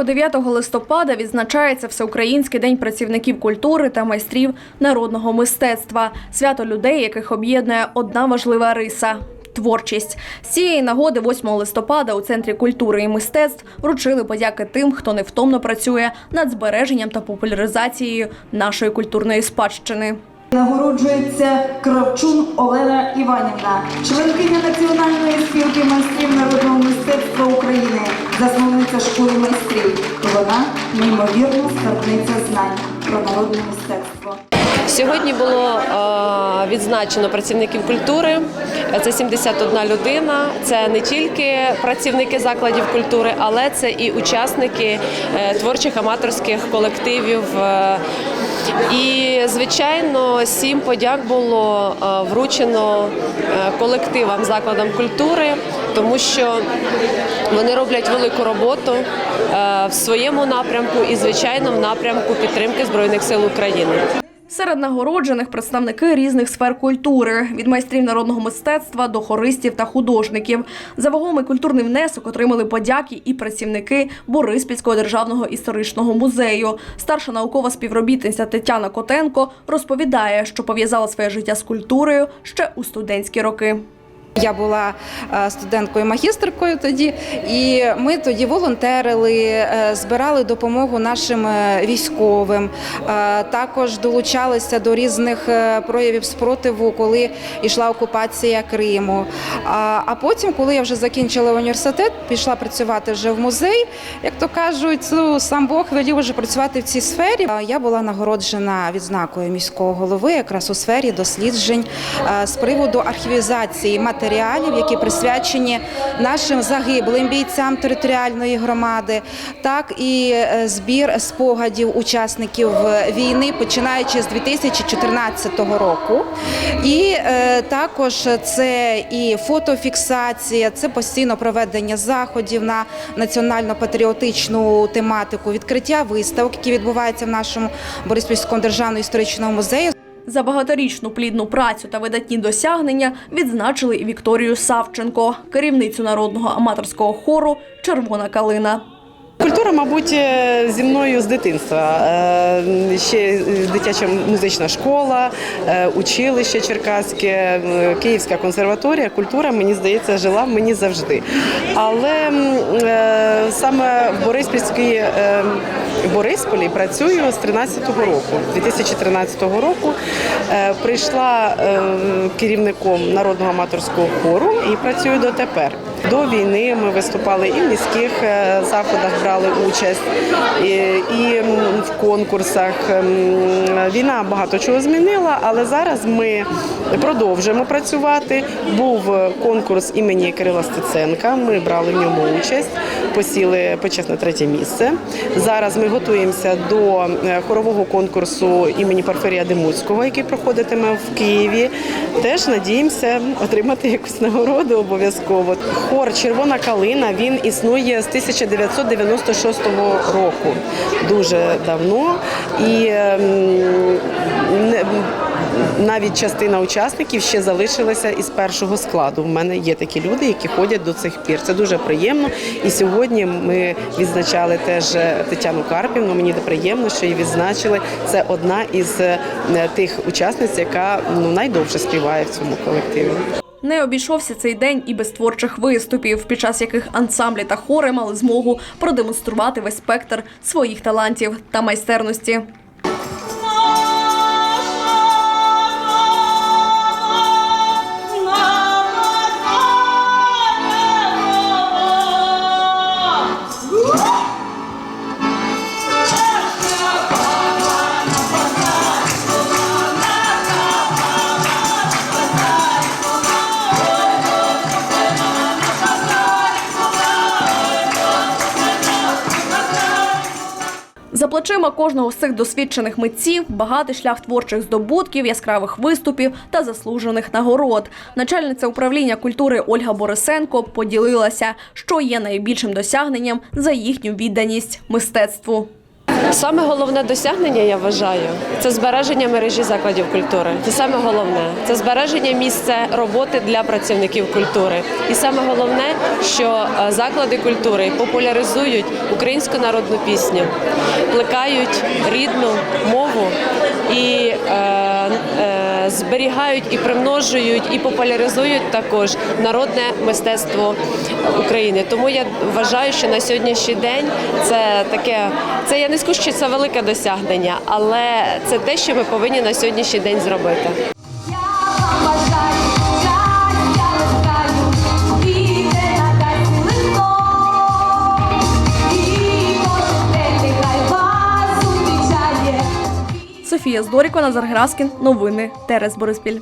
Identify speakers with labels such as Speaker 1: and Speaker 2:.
Speaker 1: Щороку 9 листопада відзначається Всеукраїнський день працівників культури та майстрів народного мистецтва, свято людей, яких об'єднує одна важлива риса. Творчість з цієї нагоди 8 листопада у центрі культури і мистецтв вручили подяки тим, хто невтомно працює над збереженням та популяризацією нашої культурної спадщини.
Speaker 2: Нагороджується Кравчун Олена Іванівна, членкиня Національної спілки майстрів народного мистецтва України, засновниця школи майстрів. Вона неймовірна скарбниця знань про народне мистецтво.
Speaker 3: Сьогодні було е, відзначено працівників культури. Це 71 людина. Це не тільки працівники закладів культури, але це і учасники е, творчих аматорських колективів. І, звичайно, сім подяк було е, вручено е, колективам закладам культури, тому що вони роблять велику роботу е, в своєму напрямку і, звичайно, в напрямку підтримки Збройних сил України.
Speaker 1: Серед нагороджених представники різних сфер культури від майстрів народного мистецтва до хористів та художників. За вагомий культурний внесок отримали подяки і працівники Бориспільського державного історичного музею. Старша наукова співробітниця Тетяна Котенко розповідає, що пов'язала своє життя з культурою ще у студентські роки.
Speaker 4: Я була е, студенткою-магістеркою тоді, і ми тоді волонтерили, е, збирали допомогу нашим е, військовим. Також долучалися до різних проявів спротиву, коли йшла окупація Криму. А потім, коли я вже закінчила університет, пішла працювати вже в музей. Як то кажуть, ну, сам Бог велів вже працювати в цій сфері. Я була нагороджена відзнакою міського голови якраз у сфері досліджень з приводу архівізації матеріалів, які присвячені нашим загиблим бійцям територіальної громади, так і е, збір спогадів учасників війни, починаючи з 2014 року. І е, також це і фотофіксація, це постійно проведення заходів на національно-патріотичну тематику, відкриття виставок, які відбуваються в нашому Бориспільському державному історичному музеї.
Speaker 1: За багаторічну плідну працю та видатні досягнення відзначили і Вікторію Савченко, керівницю народного аматорського хору Червона калина.
Speaker 5: Культура, мабуть, е, зі мною з дитинства. Е, Ще дитяча музична школа, е, училище Черкаське, е, Київська консерваторія. Культура, мені здається, жила мені завжди. Але е, саме в Бориспільській е, Борисполі працюю з 13-го року. 2013 року е, прийшла е, керівником народного аматорського хору і працюю дотепер. До війни ми виступали і в міських е, заходах брали участь, і, в конкурсах. Війна багато чого змінила, але зараз ми продовжуємо працювати. Був конкурс імені Кирила Стеценка. Ми брали в ньому участь, посіли почесне третє місце. Зараз ми готуємося до е, хорового конкурсу імені Порфирія Демуцького, який проходитиме в Києві. Теж надіємося отримати якусь нагороду обов'язково. Хор Червона калина він існує з 1996 року, дуже давно. І ем, навіть частина учасників ще залишилася із першого складу. У мене є такі люди, які ходять до цих пір. Це дуже приємно. І сьогодні ми відзначали теж Тетяну Карпівну. Мені приємно, що її відзначили. Це одна із е, тих учасниць, яка ну найдовше співає в цьому колективі.
Speaker 1: Не обійшовся цей день і без творчих виступів, під час яких ансамблі та хори мали змогу продемонструвати весь спектр своїх талантів та майстерності. Плечима кожного з цих досвідчених митців багатий шлях творчих здобутків, яскравих виступів та заслужених нагород. Начальниця управління культури Ольга Борисенко поділилася, що є найбільшим досягненням за їхню відданість мистецтву.
Speaker 3: Саме головне досягнення, я вважаю, це збереження мережі закладів культури. Це саме головне. Це збереження місця роботи для працівників культури. І саме головне, що е, заклади культури популяризують українську народну пісню, плекають рідну мову і е, е, зберігають і примножують, і популяризують також народне мистецтво України. Тому я вважаю, що на сьогоднішній день це таке, це я не скажу, що це велике досягнення, але це те, що ми повинні на сьогоднішній день зробити.
Speaker 1: Софія Здоріко, Назар Граскін. Новини Терес Бориспіль.